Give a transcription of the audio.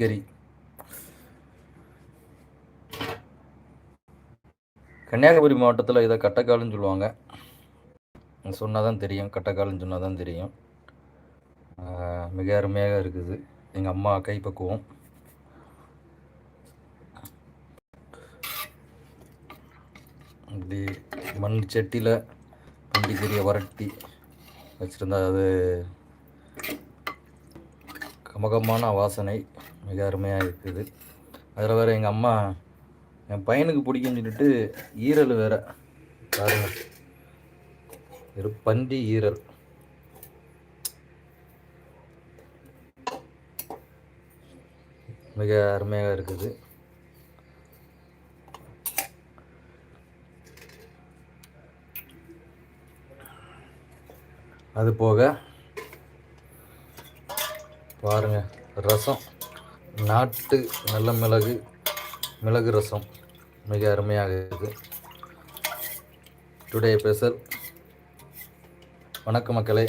கரி கன்னியாகுமரி மாவட்டத்தில் இதை கட்டக்காலுன்னு சொல்லுவாங்க. சொன்னால் தான் தெரியும். கட்டக்காலுன்னு சொன்னால் தான் தெரியும் மிக அருமையாக இருக்குது. எங்கள் அம்மா கைப்பக்குவோம். இப்படி மண் சட்டியில் பண்டிகரியை வரட்டி வச்சுருந்தா அது அமகமான வாசனை மிக அருமையாக இருக்குது. அதில் வேறு எங்கள் அம்மா என் பையனுக்கு பிடிக்கும்னு சொல்லிட்டு ஈரல் வேற பாருங்க. ஒரு பன்றி ஈரல். மிக அருமையாக இருக்குது. அது போக பாருங்க ரசம். நாட்டு நல்ல மிளகு மிளகு ரசம். மிக அருமையாக இருக்குது டுடே ஸ்பெஷல் வணக்க மக்களே.